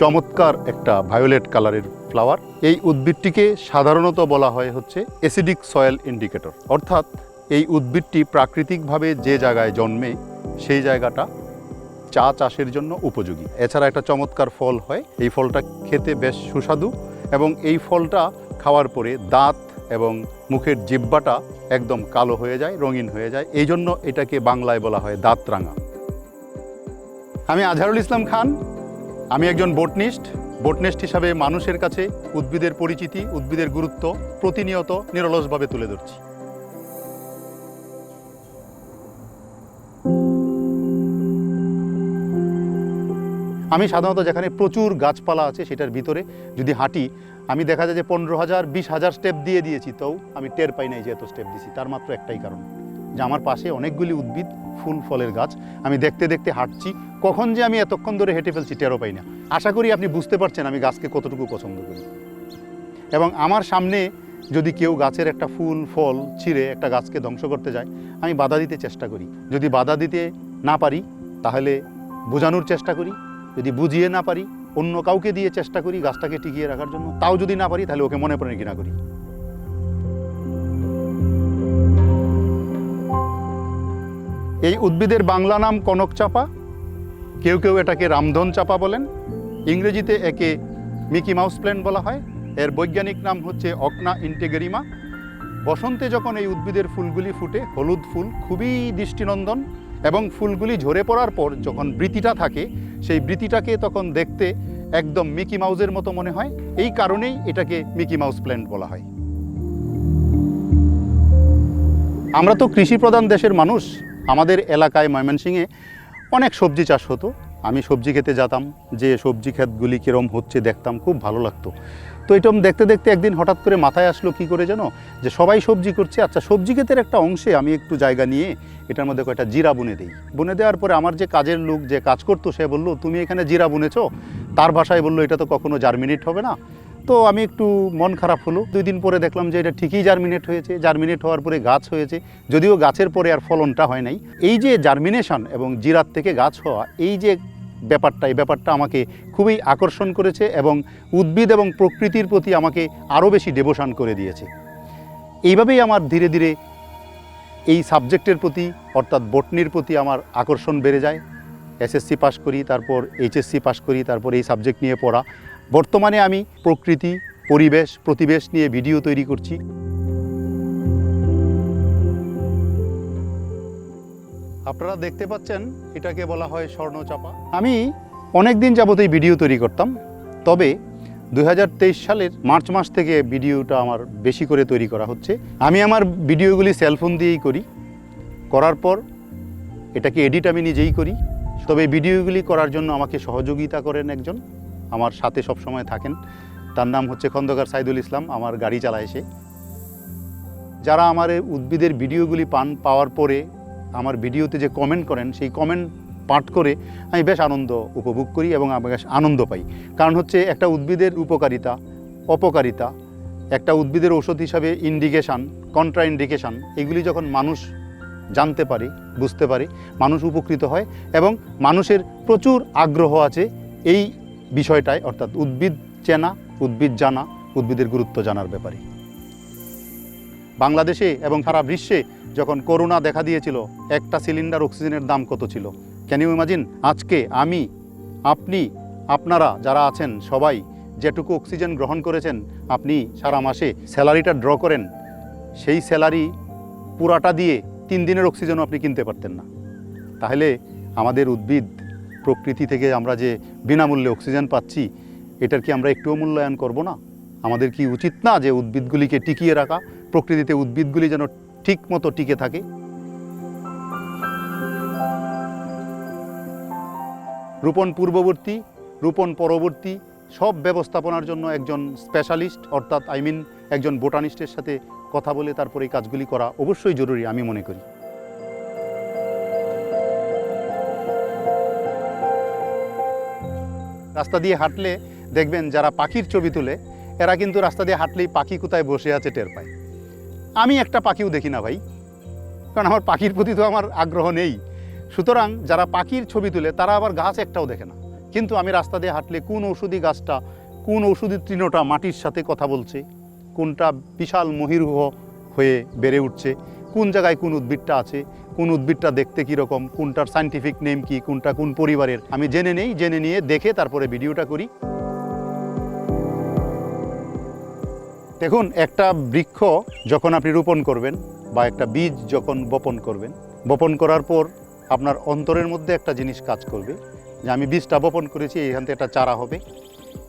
চমৎকার একটা ভায়োলেট কালারের ফ্লাওয়ার এই উদ্ভিদটিকে সাধারণত বলা হয় হচ্ছে অ্যাসিডিক সয়েল ইন্ডিকেটর অর্থাৎ এই উদ্ভিদটি প্রাকৃতিকভাবে যে জায়গায় জন্মে, সেই জায়গাটা চা চাষের জন্য উপযোগী। এছাড়া একটা চমৎকার ফল হয়, এই ফলটা খেতে বেশ সুস্বাদু এবং এই ফলটা খাওয়ার পরে দাঁত এবং মুখের জিব্বাটা একদম কালো হয়ে যায়, রঙিন হয়ে যায়। এই জন্য এটাকে বাংলায় বলা হয় দাঁত রাঙা আমি আজহারুল ইসলাম খান আমি একজন বোটনিস্ট। বোটনিস্ট হিসাবে মানুষের কাছে উদ্ভিদের পরিচিতি, উদ্ভিদের গুরুত্ব প্রতিনিয়ত নিরলসভাবে তুলে ধরছি। আমি সাধারণত যেখানে প্রচুর গাছপালা আছে সেটার ভিতরে যদি হাঁটি, আমি দেখা যায় যে পনেরো হাজার, বিশ হাজার স্টেপ দিয়ে দিয়েছি, তাও আমি টের পাই নাই যে এত স্টেপ দিছি। তার মাত্র একটাই কারণ। যে আমার পাশে অনেকগুলি উদ্ভিদ, ফুল, ফলের গাছ। আমি দেখতে দেখতে হাঁটছি। কখন যে আমি এতক্ষণ ধরে হেঁটে ফেলছি টেরও পাই না। আশা করি আপনি বুঝতে পারছেন আমি গাছকে কতটুকু পছন্দ করি। এবং আমার সামনে যদি কেউ গাছের একটা ফুল, ফল ছিঁড়ে একটা গাছকে ধ্বংস করতে যায়, আমি বাধা দিতে চেষ্টা করি। যদি বাধা দিতে না পারি, তাহলে বোঝানোর চেষ্টা করি। যদি বুঝিয়ে না পারি, অন্য কাউকে দিয়ে চেষ্টা করি গাছটাকে টিকিয়ে রাখার জন্য। তাও যদি না পারি, তাহলে ওকে মনে প্রাণে ঘৃণা করি। এই উদ্ভিদের বাংলা নাম কনক চাপা। কেউ কেউ এটাকে রামধন চাপা বলেন। ইংরেজিতে একে মিকি মাউস প্ল্যান্ট বলা হয়। এর বৈজ্ঞানিক নাম হচ্ছে অকনা ইন্টেগেরিমা। বসন্তে যখন এই উদ্ভিদের ফুলগুলি ফুটে, হলুদ ফুল খুবই দৃষ্টিনন্দন এবং ফুলগুলি ঝরে পড়ার পর যখন বৃতিটা থাকে, সেই বৃতিটাকে তখন দেখতে একদম মিকি মাউসের মতো মনে হয়। এই কারণেই এটাকে মিকি মাউস প্ল্যান্ট বলা হয়। আমরা তো কৃষি প্রধান দেশের মানুষ। আমাদের এলাকায় ময়মনসিংহে অনেক সবজি চাষ হতো। আমি সবজি খেতে যেতাম, যে সবজি ক্ষেতগুলি কীরম হচ্ছে দেখতাম, খুব ভালো লাগতো। তো এরকম দেখতে দেখতে একদিন হঠাৎ করে মাথায় আসলো কি করে যেন যে সবাই সবজি করছে। আচ্ছা সবজি ক্ষেতের একটা অংশে আমি একটু জায়গা নিয়ে এটার মধ্যে কয়েকটা জিরা বুনে দিই। বুনে দেওয়ার পরে আমার যে কাজের লোক যে কাজ করতো, সে বলল, তুমি এখানে জিরা বুনেছো? তার ভাষায় বলল, এটা তো কখনো জার্মিনেট হবে না। তো আমি একটু মন খারাপ হলো। দুই দিন পরে দেখলাম যে এটা ঠিকই জার্মিনেট হয়েছে। জার্মিনেট হওয়ার পরে গাছ হয়েছে। যদিও গাছের পরে আর ফলনটা হয় নাই। এই যে জার্মিনেশন এবং জিরাত থেকে গাছ হওয়া, এই যে ব্যাপারটা, এই ব্যাপারটা আমাকে খুবই আকর্ষণ করেছে এবং উদ্ভিদ এবং প্রকৃতির প্রতি আমাকে আরও বেশি ডেভোশন করে দিয়েছে। এইভাবেই আমার ধীরে ধীরে এই সাবজেক্টের প্রতি, অর্থাৎ বটনির প্রতি আমার আকর্ষণ বেড়ে যায়। এসএসসি পাশ করি, তারপর এইচএসসি পাশ করি, তারপর এই সাবজেক্ট নিয়ে পড়া। বর্তমানে আমি প্রকৃতি, পরিবেশ, প্রতিবেশ নিয়ে ভিডিও তৈরি করছি। আপনারা দেখতে পাচ্ছেন, এটাকে বলা হয় স্বর্ণচাপা। আমি অনেক দিন যাবত এই ভিডিও তৈরি করতাম, তবে দু হাজার তেইশ সালের মার্চ মাস থেকে ভিডিওটা আমার বেশি করে তৈরি করা হচ্ছে। আমি আমার ভিডিওগুলি সেলফোন দিয়েই করি। করার পর এটাকে এডিট আমি নিজেই করি। তবে ভিডিওগুলি করার জন্য আমাকে সহযোগিতা করেন একজন। আমার সাথে সব সময় থাকেন। তার নাম হচ্ছে খন্দকার সাইদুল ইসলাম, আমার গাড়ি চালায় সে। যারা আমার উদ্ভিদের ভিডিওগুলি পান, পাওয়ার পরে আমার ভিডিওতে যে কমেন্ট করেন, সেই কমেন্ট পাঠ করে আমি বেশ আনন্দ উপভোগ করি এবং আমি বেশ আনন্দ পাই। কারণ হচ্ছে একটা উদ্ভিদের উপকারিতা, অপকারিতা, একটা উদ্ভিদের ওষুধ হিসাবে ইন্ডিকেশান কন্ট্রা ইন্ডিকেশান এগুলি যখন মানুষ জানতে পারে, বুঝতে পারে, মানুষ উপকৃত হয় এবং মানুষের প্রচুর আগ্রহ আছে এই বিষয়টায় অর্থাৎ উদ্ভিদ চেনা, উদ্ভিদ জানা, উদ্ভিদের গুরুত্ব জানার ব্যাপারে বাংলাদেশে এবং সারা বিশ্বে যখন করোনা দেখা দিয়েছিল, একটা সিলিন্ডার অক্সিজেনের দাম কত ছিল? ক্যান ইউ ইমাজিন আজকে আমি, আপনি, আপনারা যারা আছেন, সবাই যেটুকু অক্সিজেন গ্রহণ করেছেন, আপনি সারা মাসে স্যালারিটা ড্র করেন, সেই স্যালারি পুরাটা দিয়ে তিন দিনের অক্সিজেনও আপনি কিনতে পারতেন না। তাহলে আমাদের উদ্ভিদ প্রকৃতি থেকে আমরা যে বিনামূল্যে অক্সিজেন পাচ্ছি, এটার কি আমরা একটুও মূল্যায়ন করব না? আমাদের কি উচিত না যে উদ্ভিদগুলিকে টিকিয়ে রাখা, প্রকৃতিতে উদ্ভিদগুলি যেন ঠিক মতো টিকে থাকে? রোপণ পূর্ববর্তী, রোপণ পরবর্তী সব ব্যবস্থাপনার জন্য একজন স্পেশালিস্ট অর্থাৎ আই মিন একজন বোটানিস্টের সাথে কথা বলে তারপরে এই কাজগুলি করা অবশ্যই জরুরি, আমি মনে করি। রাস্তা দিয়ে হাঁটলে দেখবেন যারা পাখির ছবি তুলে, এরা কিন্তু রাস্তা দিয়ে হাঁটলেই পাখি কোথায় বসে আছে টের পায়। আমি একটা পাখিও দেখি না ভাই, কারণ আমার পাখির প্রতি তো আমার আগ্রহ নেই। সুতরাং যারা পাখির ছবি তুলে, তারা আবার গাছ একটাও দেখে না। কিন্তু আমি রাস্তা দিয়ে হাঁটলে কোন ঔষধি গাছটা, কোন ঔষধি তৃণটা মাটির সাথে কথা বলছে, কোনটা বিশাল মহিরুহ হয়ে বেড়ে উঠছে কোন জায়গায় কোন উদ্ভিদটা আছে, কোন উদ্ভিদটা দেখতে কীরকম, কোনটার সাইন্টিফিক নেম কি, কোনটা কোন পরিবারের? আমি জেনে নেই, জেনে নিয়ে দেখে তারপরে ভিডিওটা করি। দেখুন, একটা বৃক্ষ যখন আপনি রোপণ করবেন বা একটা বীজ যখন বপন করবেন, বপন করার পর আপনার অন্তরের মধ্যে একটা জিনিস কাজ করবে, যে আমি বীজটা বপন করেছি, এখান থেকে একটা চারা হবে।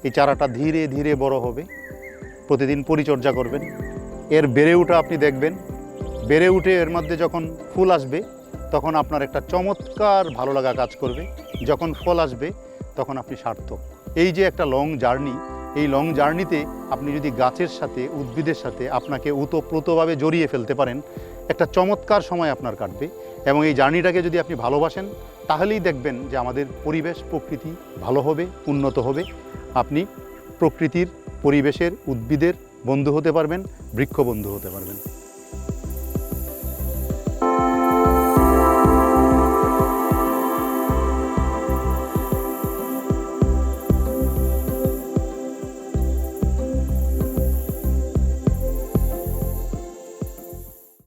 এই চারাটা ধীরে ধীরে বড় হবে। প্রতিদিন পরিচর্যা করবেন। এর বেড়ে ওঠা আপনি দেখবেন। বেড়ে উঠে এর মধ্যে যখন ফুল আসবে, তখন আপনার একটা চমৎকার ভালো লাগা কাজ করবে। যখন ফল আসবে, তখন আপনি সার্থক। এই যে একটা লং জার্নি এই লং জার্নিতে আপনি যদি গাছের সাথে, উদ্ভিদের সাথে আপনাকে উতপ্রোতভাবে জড়িয়ে ফেলতে পারেন, একটা চমৎকার সময় আপনার কাটবে এবং এই জার্নিটাকে যদি আপনি ভালোবাসেন, তাহলেই দেখবেন যে আমাদের পরিবেশ, প্রকৃতি ভালো হবে, উন্নত হবে। আপনি প্রকৃতির, পরিবেশের, উদ্ভিদের বন্ধু হতে পারবেন, বৃক্ষ বন্ধু হতে পারবেন।